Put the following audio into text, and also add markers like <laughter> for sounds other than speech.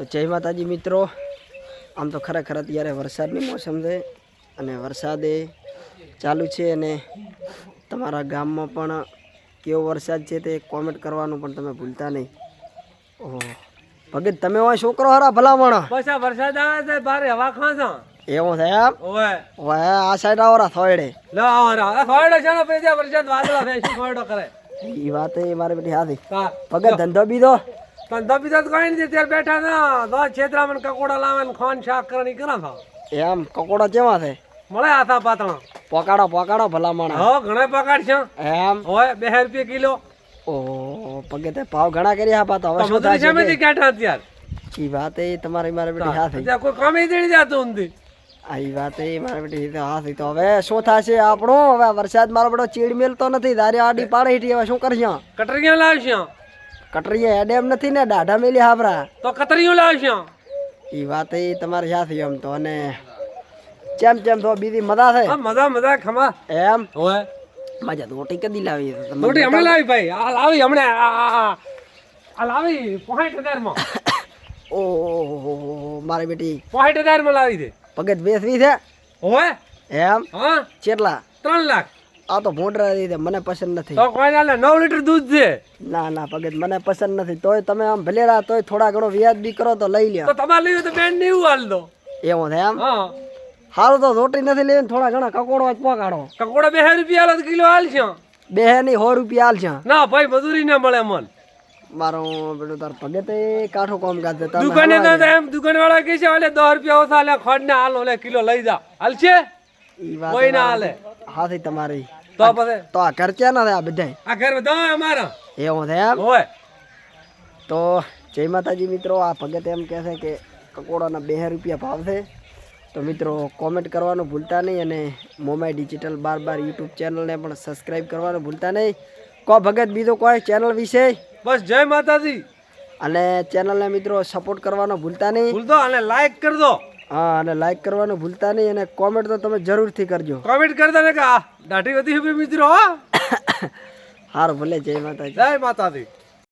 તો જય માતાજી મિત્રો. આમ તો ખરેખર અત્યારે વરસાદની મોસમ છે અને વરસાદે ચાલુ છે અને તમારા ગામમાં પણ કેવો વરસાદ છે તે કોમેન્ટ કરવાનું પણ તમે ભૂલતા નહીં. ઓહો. ભગત તમે હોય છોકરો હરા ભલામણ? બસ આ વરસાદ આવે છે ભારે હવા ખાંસો એવું થાય એમ? ઓવે. ઓય આ સાઈડ આવરા થોડે લો આવરા ફોડો છે ને વરસાદ વાદળા થાય શું કરે? એ વાત એ મારે બેટી હાથી ભગત ધંધો બીધો ધંધો દબી દત કઈ નથી ત્યારે બેઠા ના દો છેતરામાં કકોડા લાવે ને ખોન શાક કરવાની કરા થા? એમ કકોડા કેવા છે? મળે આથા પાતળા. પોકાડો પોકાડો ભલામણ. હો ઘણા પકાડ છે એમ. હોય બે રૂપિયા કિલો. ઓહો પગે તે ભાવ ઘણા કરી હા તો હવે શું થાય શેમાંથી કાઢા અત્યારે? એ વાત એ તમારી મારે બેટી હા થઈ. કોઈ કામે દેડી જતું નથી આ ઈ વાત એ મારે બેટી તો થઈ. તો હવે શું થશે આપણો? હવે વરસાદ મારો બેટો ચીડ મેલતો નથી ધારે આડી પાડે હીટી હવે શું કરશે? કટરીયા લાવશે. કટરીએ હેડે એમ નથી ને દાઢા મેલી હાબરા તો કતરીયું લાવશો એ વાત એ તમારી હાથી એમ તો અને ચેમ ચેમ તો બીજી મજા છે? હા મજા મજા ખમા. એમ? હોય મજા તો રોટી કદી લાવી છે તમે? હમણાં લાવી ભાઈ. આ લાવી હમણાં. આ આ આ. આ લાવી પોઈન્ટ હજારમાં ઓ, મારી બેટી. પોઈન્ટ હજારમાં લાવી દે. પગત બેસવી છે? હોય એમ? હા. કેટલા? ત્રણ લાખ. આ તો ભોંડરા દીધે મને પસંદ નથી. તો કોઈ ના નવ લીટર દૂધ છે. ના ના પગત મને પસંદ નથી. તોય તમે આમ ભલેરા તોય થોડા ઘણો વ્યાજ બી કરો તો લઈ લ્યો. તો તમારે લેવું તો બેન નહીં હાલ દો. એવું થાય એમ? હા. તો રોટી નથી લેવી થોડા ઘણા કકોડો જ પોકાડો કકોડો બે રૂપિયા હાલો કિલો હાલ છે. બે ની સો રૂપિયા હાલ છે. ના ભાઈ મજૂરી ના મળે મન. મારો બેટો તાર પગે કાઠો કામ કાજ દેતા દુકાને ના તો એમ દુકાન વાળા કે છે ઓલે 10 રૂપિયા ઓછા લે ખોડ ને હાલ ઓલે કિલો લઈ જા. હાલ છે? કોઈ ના હાલે. હાથી તમારી. તો પછી? તો આ ઘર ક્યાં ના આ બધા આ ઘર બધા અમારા. એવું છે એમ? હોય. તો જય માતાજી મિત્રો આ ભગત એમ કહે છે કે કકોડાના બે રૂપિયા ભાવ છે. તો મિત્રો કોમેન્ટ કરવાનું ભૂલતા નહીં અને મોમાઈ ડિજિટલ બાર બાર યુટ્યુબ ચેનલને પણ સબસ્ક્રાઈબ કરવાનું ભૂલતા નહીં. કો ભગત બીજો કોઈ ચેનલ વિશે? બસ જય માતાજી. અને ચેનલને મિત્રો સપોર્ટ કરવાનો ભૂલતા નહીં. ભૂલતો અને લાઈક કરી દો હા અને લાઈક કરવાનું ભૂલતા નહીં અને કોમેન્ટ તો તમે જરૂરથી કરજો. કોમેન્ટ કરતા ને કે આ દાઢી વધી મિત્રો હા. સારું <coughs> ભલે જય માતાજી. જય માતાજી.